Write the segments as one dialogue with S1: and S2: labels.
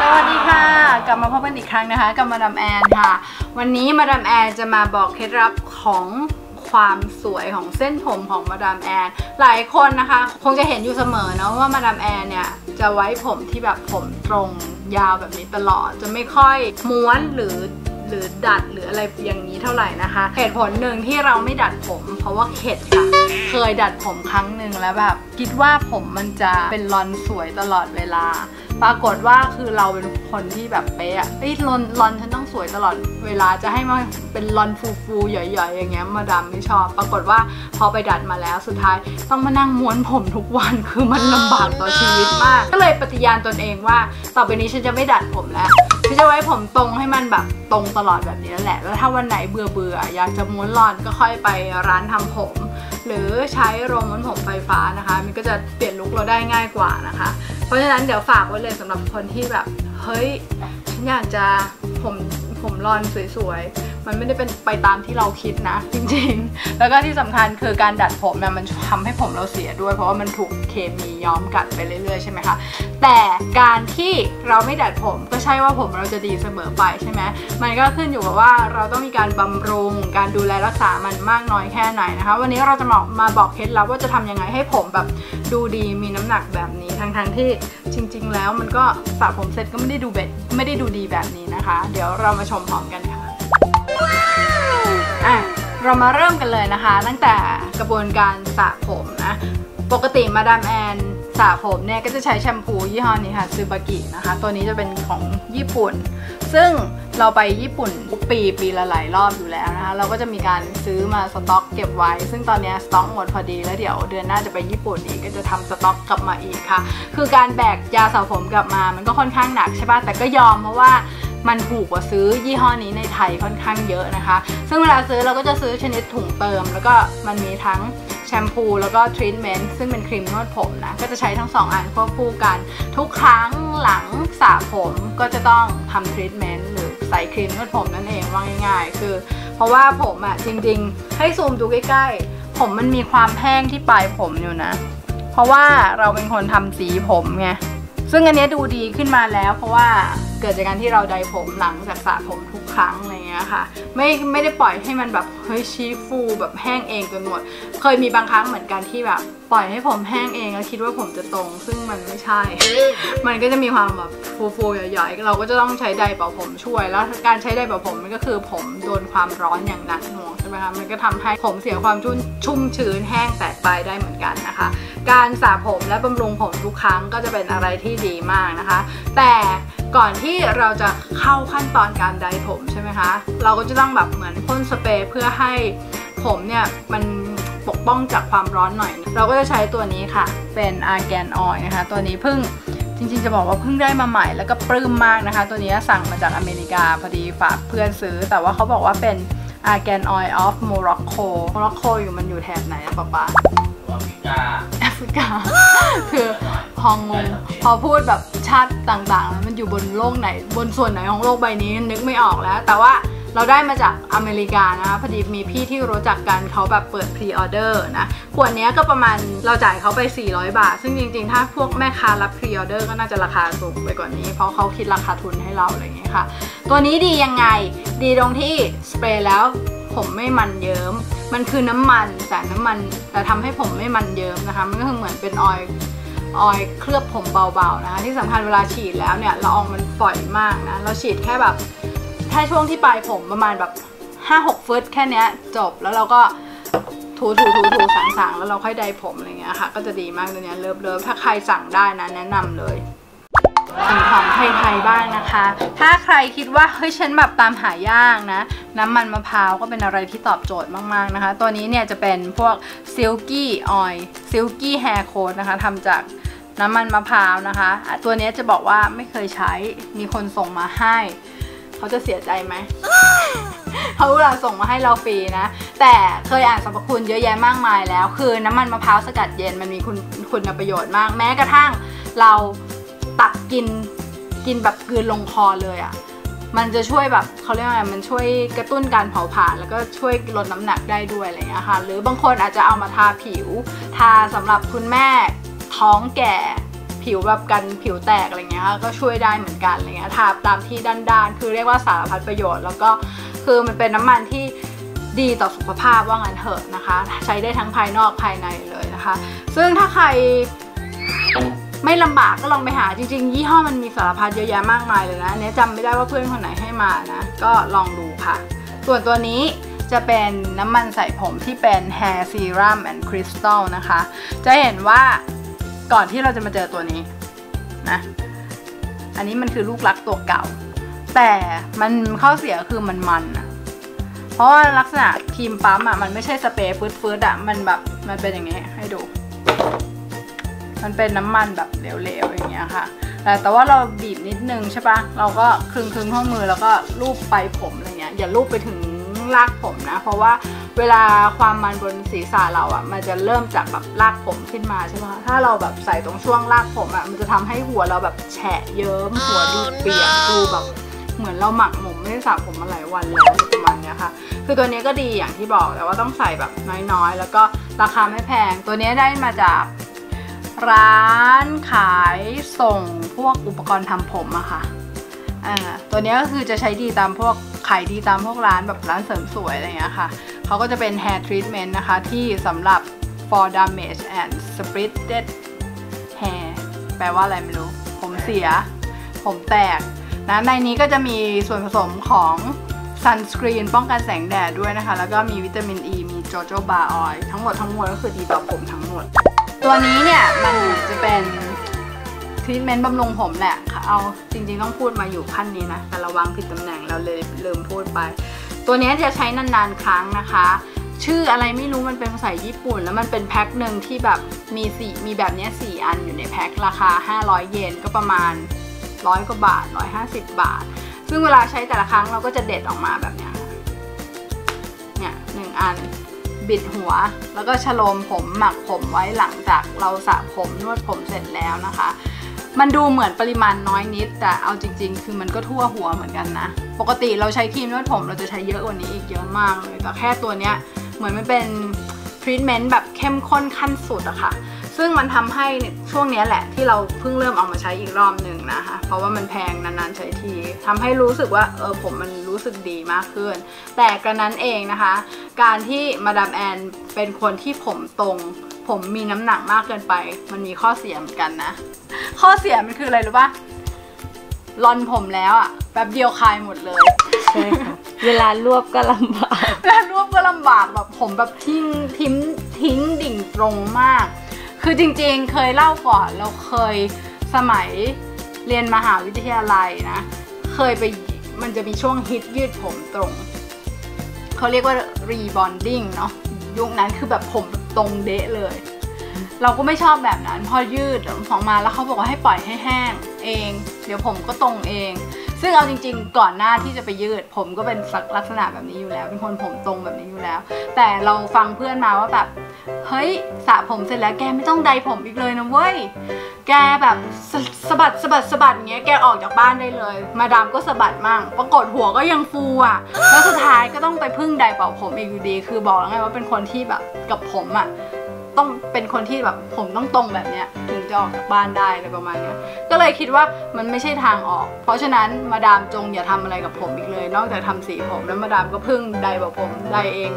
S1: สวัสดีค่ะ กลับมาพบกันอีกครั้งนะคะ กับมาดามแอนค่ะ วันนี้มาดามแอนจะมาบอกเคล็ดลับของความสวยของเส้นผมของมาดามแอน หลายคนนะคะ คงจะเห็นอยู่เสมอเนาะว่ามาดามแอนเนี่ย จะไว้ผมที่แบบผมตรงยาวแบบนี้ตลอด จะไม่ค่อยม้วนหรือ หรือดัดหรืออะไรอย่างนี้เท่าไหร่นะคะเหตุผลหนึ่งที่เราไม่ดัดผม เพราะว่าเข็ดค่ะ เคยดัดผมครั้งหนึ่งแล้วแบบคิดว่าผมมันจะเป็นรอนสวยตลอดเวลา ปรากฏว่าคือเราเป็นคนที่แบบเป๊ะอะเอ้รอนรอนฉันต้องสวยตลอดเวลาจะให้มาเป็นรอนฟูฟูๆหย่อยๆ อย่างเงี้ยมาดามไม่ชอบ ปรากฏว่าพอไปดัดมาแล้วสุดท้ายต้องมานั่งม้วนผมทุกวันคือมันลำบากต่อชีวิตมาก ก็เลยปฏิญาณตนเองว่า ต่อไปนี้ฉันจะไม่ดัดผมแล้ว ฉันจะไว้ผมตรงให้มันแบบตรงตลอดแบบนี้แหละ แล้วถ้าวันไหนเบื่อเบื่ออยากจะม้วนรอนก็ค่อยไปร้านทำผม หรือใช้โรงม้วนผมไฟฟ้านะคะ มันก็จะเปลี่ยนลุคเราได้ง่ายกว่านะคะ เพราะฉะนั้นเดี๋ยวฝากไว้เลยสำหรับคนที่แบบเฮ้ยฉันอยากจะผมผมรอนสวยๆ มันไม่ได้เป็นไปตามที่เราคิดนะ จริงๆ แล้วก็ที่สำคัญคือการดัดผมเนี่ยมันทำให้ผมเราเสียด้วย เพราะว่ามันถูกเคมีย้อมกัดไปเรื่อยๆใช่ไหมคะแต่การที่เราไม่ดัดผมก็ใช่ว่าผมเราจะดีเสมอไปใช่ไหมมันก็ขึ้นอยู่กับว่าเราต้องมีการบำรุง การดูแลรักษามันมากน้อยแค่ไหนนะคะ วันนี้เราจะมามาบอกเคล็ดลับว่าจะทำยังไงให้ผมแบบดูดีมีน้ำหนักแบบนี้ทั้งๆที่จริง ๆ แล้วมันก็สระผมเสร็จก็ไม่ได้ดูเบ็ดไม่ได้ดูดีแบบนี้นะคะ เดี๋ยวเรามาชมพร้อมกันค่ะ อะเรามาเริ่มกันเลยนะคะ ตั้งแต่กระบวนการสระผมนะ ปกติมาดามแอนสระผมเนี่ยก็จะใช้แชมพูยี่ห้อนี้ค่ะซูบากินะคะ ตัวนี้จะเป็นของญี่ปุ่น ซึ่งเราไปญี่ปุ่นทุกปีปีละหลายรอบอยู่แล้วนะคะ เราก็จะมีการซื้อมาสต็อกเก็บไว้ ซึ่งตอนนี้สต็อกหมดพอดีแล้วเดี๋ยวเดือนหน้าจะไปญี่ปุ่นอีกก็จะทำสต็อกกลับมาอีกค่ะ คือการแบกยาสระผมกลับมามันก็ค่อนข้างหนักใช่ป่ะแต่ก็ยอมเพราะว่า มันถูกกว่าซื้อยี่ห้อนี้ในไทยค่อนข้างเยอะนะคะ ซึ่งเวลาซื้อเราก็จะซื้อชนิดถุงเติม แล้วก็มันมีทั้งแชมพูแล้วก็ทรีทเมนต์ซึ่งเป็นครีมนวดผมนะ ก็จะใช้ทั้งสองอันควบคู่กัน ทุกครั้งหลังสระผมก็จะต้องทำทรีทเมนต์หรือใส่ครีมนวดผมนั่นเองว่าง่ายๆ คือ เพราะว่าผมอะจริงๆ ให้ซูมดูใกล้ๆ ผมมันมีความแห้งที่ปลายผมอยู่นะ เพราะว่าเราเป็นคนทำสีผมไงซึ่งอันนี้ดูดีขึ้นมาแล้วเพราะว่า เกิดจากการที่เราไดผมหลังจากสระผมทุกครั้งอะไรเงี้ยค่ะ ไม่ไม่ได้ปล่อยให้มันแบบเฮ้ยชี้ฟูแบบแห้งเองจนหมด เคยมีบางครั้งเหมือนกันที่แบบปล่อยให้ผมแห้งเองแล้วคิดว่าผมจะตรง ซึ่งมันไม่ใช่ มันก็จะมีความแบบฟูๆใหญ่ๆเราก็จะต้องใช้ไดเป่าผมช่วย แล้วการใช้ไดเป่าผมมันก็คือผมโดนความร้อนอย่างหนักหน่วงใช่ไหมคะมันก็ทำให้ผมเสียความชุ่มชุ่มชื้นแห้งแตกไปได้เหมือนกันนะคะ การสระผมและบำรุงผมทุกครั้งก็จะเป็นอะไรที่ดีมากนะคะ แต่ ก่อนที่เราจะเข้าขั้นตอนการไดร์ผมใช่ไหมคะ เราก็จะต้องแบบเหมือนพ่นสเปรย์เพื่อให้ผมเนี่ยมันปกป้องจากความร้อนหน่อย เราก็จะใช้ตัวนี้ค่ะ เป็นอาร์แกนออยนะคะ ตัวนี้เพิ่งจริงๆจะบอกว่าเพิ่งได้มาใหม่แล้วก็ปลื้มมากนะคะ ตัวนี้สั่งมาจากอเมริกาพอดีฝากเพื่อนซื้อ แต่ว่าเขาบอกว่าเป็น Argan Oil of Morocco Morocco อยู่มันอยู่แถบไหนอะป๊าป๊า
S2: อเมริกา
S1: แอฟริกา คือพองงพอพูดแบบชาติต่างๆแล้วมันอยู่บนโลกไหน บนส่วนไหนของโลกใบนี้นึกไม่ออกแล้ว แต่ว่าเราได้มาจากอเมริกานะคะพอดีมีพี่ที่รู้จักกันเขาแบบเปิดพรีออเดอร์นะขวดนี้ก็ประมาณเราจ่ายเขาไป 400 บาท ซึ่งจริงๆ ถ้าพวกแม่ค้ารับพรีออเดอร์ก็น่าจะราคาสูงไปกว่านี้ เพราะเขาคิดราคาทุนให้เราอะไรอย่างเงี้ยค่ะ ตัวนี้ดียังไงดีตรงที่สเปรย์แล้ว ผมไม่มันเยิ้ม มันคือน้ำมันแต่น้ำมัน แต่ทำให้ผมไม่มันเยิ้มนะคะ มันก็คือเหมือนเป็นออยล์ออยล์เคลือบผมเบาๆนะคะที่สำคัญเวลาฉีดแล้วเนี่ยละอองมันฝอยมากนะเราฉีดแค่แบบแค่ช่วงที่ปลายผมประมาณแบบ5-6ฟุตแค่นี้จบแล้วเราก็ถูถูถูถูสางๆ แล้วเราค่อยไดผมอะไรเงี้ยค่ะ ก็จะดีมากตัวเนี้ยเลิฟเลิฟถ้าใครสั่งได้นะแนะนำเลย สิ่งของไทยๆบ้างนะคะ ถ้าใครคิดว่าเฮ้ยฉันแบบตามหายากนะ น้ำมันมะพร้าวก็เป็นอะไรที่ตอบโจทย์มากๆนะคะ ตัวนี้เนี่ยจะเป็นพวก Silky Oil Silky Hair Coat นะคะทำจากน้ำมันมะพร้าวนะคะ ตัวนี้จะบอกว่าไม่เคยใช้ มีคนส่งมาให้ เขาจะเสียใจไหมเขาเวลาส่งมาให้เราฟรีนะ แต่เคยอ่านสรรพคุณเยอะแยะมากมายแล้ว คือน้ำมันมะพร้าวสกัดเย็นมันมีคุณคุณประโยชน์มาก แม้กระทั่งเรา ตักกินกินแบบกลืนลงคอเลยอะ่ะ มันจะช่วยแบบเขาเรียกว่าไรมันช่วยกระตุ้นการเผาผลาญแล้วก็ช่วยลดน้ำหนักได้ด้วยอะไรเงี้ยค่ะ หรือบางคนอาจจะเอามาทาผิว ทาสำหรับคุณแม่ท้องแก่ผิวแบบกันผิวแตกอะไรเงี้ยค่ะก็ช่วยได้เหมือนกันอะไรเงี้ยทาตามที่ด้านๆ คือเรียกว่าสารพัดประโยชน์ แล้วก็คือมันเป็นน้ำมันที่ดีต่อสุขภาพว่างั้นเถอะนะคะ ใช้ได้ทั้งภายนอกภายในเลยนะคะ ซึ่งถ้าใคร ไม่ลำบากก็ลองไปหาจริงๆ ยี่ห้อมันมีสารพัดเยอะแยะมากมายเลยนะอันนี้จำไม่ได้ว่าเพื่อนคนไหนให้มานะ ก็ลองดูค่ะ ส่วนตัวนี้จะเป็นน้ำมันใส่ผมที่เป็น Hair Serum and Crystal นะคะ จะเห็นว่าก่อนที่เราจะมาเจอตัวนี้นะ อันนี้มันคือลูกรักตัวเก่า แต่มันข้อเสียคือมันมันอะเพราะว่าลักษณะครีมปั๊มอะมันไม่ใช่สเปรย์ฟืดๆอะมันแบบมันเป็นอย่างนี้ให้ดู มันเป็นน้ำมันแบบเหลวๆอย่างเงี้ยค่ะ แต่แต่ว่าเราบีบนิดนึงใช่ปะเราก็คลึงคลึงๆข้อมือแล้วก็ลูบไปผมอะไรเงี้ยอย่าลูบไปถึงรากผมนะ เพราะว่าเวลาความมันบนศีรษะเราอะ่ะมันจะเริ่มจากแบบรากผมขึ้นมาใช่ไหมคะถ้าเราแบบใส่ตรงช่วงรากผมอะ่ะมันจะทำให้หัวเราแบบแฉะเยิ้มหัวดูเปียกดูแบบเหมือนเราหมักหมมไม่ได้สระผมมาหลายวันแล้วประมาณเนี้ยค่ะ คือตัวนี้ก็ดีอย่างที่บอกแต่ว่าต้องใส่แบบน้อยๆ แล้วก็ราคาไม่แพง ตัวนี้ได้มาจาก ร้านขายส่งพวกอุปกรณ์ทำผมอะค่ะ อ่า ตัวนี้ก็คือจะใช้ดีตามพวกขายดีตามพวกร้านแบบร้านเสริมสวยอะไรอย่างเงี้ยค่ะ เขาก็จะเป็น hair treatment นะคะ ที่สำหรับ for damage and splited hair แปลว่าอะไรไม่รู้ ผมเสีย ผมแตกนะในนี้ก็จะมีส่วนผสมของ sunscreen ป้องกันแสงแดดด้วยนะคะ แล้วก็มีวิตามินอ e, ีมีโจโจบาออยทั้งหมดทั้งมวลก็คือดีต่อผมทั้งหมด ตัวนี้เนี่ยมันจะเป็นทรีทเมนต์บำรุงผมแหละ เอาจริงๆต้องพูดมาอยู่ขั้นนี้นะ แต่ระวังผิดตำแหน่งเราเลยลืมพูดไป ตัวนี้จะใช้นานๆครั้งนะคะ ชื่ออะไรไม่รู้มันเป็นภาษาญี่ปุ่น แล้วมันเป็นแพ็คหนึ่งที่แบบมีสีมีแบบนี้สี่อันอยู่ในแพ็คราคา 500 เยนก็ประมาณร้อยกว่าบาท 150 บาท ซึ่งเวลาใช้แต่ละครั้งเราก็จะเด็ดออกมาแบบนี้เนี่ยหนึ่งอัน บิดหัว แล้วก็ชโลมผมหมักผมไว้หลังจากเราสระผมนวดผมเสร็จแล้วนะคะ มันดูเหมือนปริมาณน้อยนิด แต่เอาจริง ๆ คือมันก็ทั่วหัวเหมือนกันนะ ปกติเราใช้ครีมนวดผมเราจะใช้เยอะกว่านี้อีกเยอะมากเลยแต่แค่ตัวเนี้ยเหมือนมันเป็นทรีทเมนต์แบบเข้มข้นขั้นสุดอะค่ะซึ่งมันทำให้ช่วงนี้แหละที่เราเพิ่งเริ่มเอามาใช้อีกรอบหนึ่งนะคะ เพราะว่ามันแพงนานๆใช้ทีทำให้รู้สึกว่าเออผมมัน รู้สึกดีมากขึ้น แต่กระนั้นเองนะคะ การที่มาดามแอนเป็นคนที่ผมตรง ผมมีน้ำหนักมากเกินไป มันมีข้อเสียเหมือนกันนะ ข้อเสียมันคืออะไรรู้ปะรอนผมแล้วอะแป๊บเดียวคลายหมดเลย
S2: ใช่ค่ะ เวลารวบก็ลำบาก
S1: แล้วรวบก็ลำบากแบบผมแบบทิ้งทิ้งทิ้งดิ่งตรงมาก คือจริงๆ เคยเล่าก่อนเราเคยสมัยเรียนมหาวิทยาลัยนะ เคยไป มันจะมีช่วงฮิตยืดผมตรง เขาเรียกว่า rebonding เนาะยุคนั้นคือแบบผมตรงเดะเลย เราก็ไม่ชอบแบบนั้น พอยืดออกมาแล้วเขาบอกว่าให้ปล่อยให้แห้งเอง เดี๋ยวผมก็ตรงเอง ซึ่งเอาจริง ๆ ก่อนหน้าที่จะไปยืด ผมก็เป็นลักษณะแบบนี้อยู่แล้ว เป็นคนผมตรงแบบนี้อยู่แล้ว แต่เราฟังเพื่อนมาว่าแบบเฮ้ยสระผมเสร็จแล้วแกไม่ต้องใดผมอีกเลยนะเว้ย แกแบบสสะบัดสะบัดสะบัดอย่างเงี้ยแกออกจากบ้านได้เลย มาดามก็สะบัดมั่งปรากฏหัวก็ยังฟูอะ แล้วสุดท้ายก็ต้องไปพึ่งใดเป่าผมอีกอยู่ดี คือบอกแล้วไงว่าเป็นคนที่แบบกับผมอะต้องเป็นคนที่แบบผมต้องตรงแบบเนี้ยถึง จะออกจากบ้านได้อะไรประมาณเนี้ยก็เลยคิดว่ามันไม่ใช่ทางออก เพราะฉะนั้นมาดามจงอย่าทำอะไรกับผมอีกเลย นอกจากทำสีผมแล้วมาดามก็พึ่งไดร์แบบผมไดเอง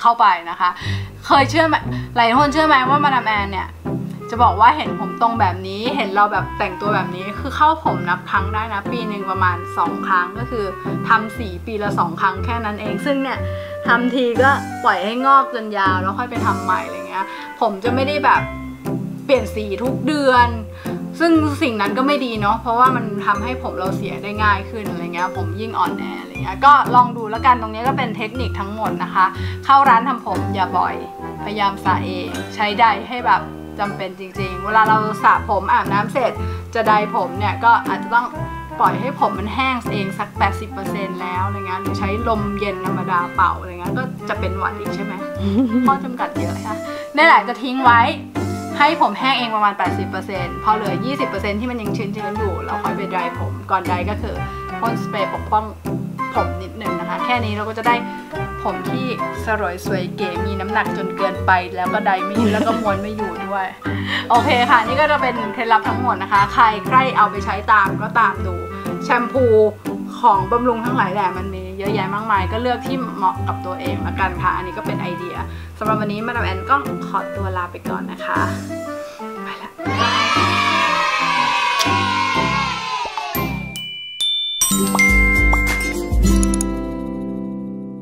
S1: เข้าไปนะคะ เคยเชื่อไหมหลายคนเชื่อไหมว่ามาดามแอนเนี่ยจะบอกว่าเห็นผมตรงแบบนี้ เห็นเราแบบแต่งตัวแบบนี้ คือเข้าผมนับครั้งได้นะ ปีหนึ่งประมาณ 2 ครั้งก็คือทำสีปีละ 2 ครั้งแค่นั้นเอง ซึ่งเนี่ยทำทีก็ปล่อยให้งอกจนยาวแล้วค่อยไปทำใหม่อะไรเงี้ย ผมจะไม่ได้แบบ เปลี่ยนสีทุกเดือน ซึ่งสิ่งนั้นก็ไม่ดีเนาะเพราะว่ามันทำให้ผมเราเสียได้ง่ายขึ้นอะไรเงี้ยผมยิ่งอ่อนแออะไรเงี้ยก็ลองดูแล้วกันตรงนี้ก็เป็นเทคนิคทั้งหมดนะคะ เข้าร้านทำผมอย่าบ่อย พยายามสระเองใช้ไดร์ให้แบบจำเป็นจริง ๆ เวลาเราสระผมอาบน้ำเสร็จ จะไดร์ผมเนี่ยก็อาจจะต้องปล่อยให้ผมมันแห้งเองสัก 80%แล้วอะไรเงี้ยหรือใช้ลมเย็นธรรมดาเป่าอะไรเงี้ยก็จะเป็นหวัดอีกใช่ไหมข้อจำกัดเยอะค่ะนี่แหละจะทิ้งไว้ ให้ผมแห้งเองประมาณ 80%พอเหลือ 20%ที่มันยังชื้นๆอยู่ เราค่อยไปดร์ผม ก่อนไดร์ก็คือพ่นสเปรย์ปกป้องผมนิดหนึ่งนะคะ แค่นี้เราก็จะได้ผมที่สรวยสวยเก๋มีน้ำหนักจนเกินไป แล้วก็ไดไมีแล้วก็ม้วนไม่อยู่ด้วย โอเคค่ะ นี่ก็จะเป็นเคล็ดลับทั้งหมดนะคะ ใครใครเอาไปใช้ตามก็ตามดู แชมพูของบำรุงทั้งหลายแหละมันมี อะแยะมากมาย ก็เลือกที่เหมาะกับตัวเองละกันค่ะ อันนี้ก็เป็นไอเดียสำหรับวันนี้มาดามแอนก็ขอตัวลาไปก่อนนะคะ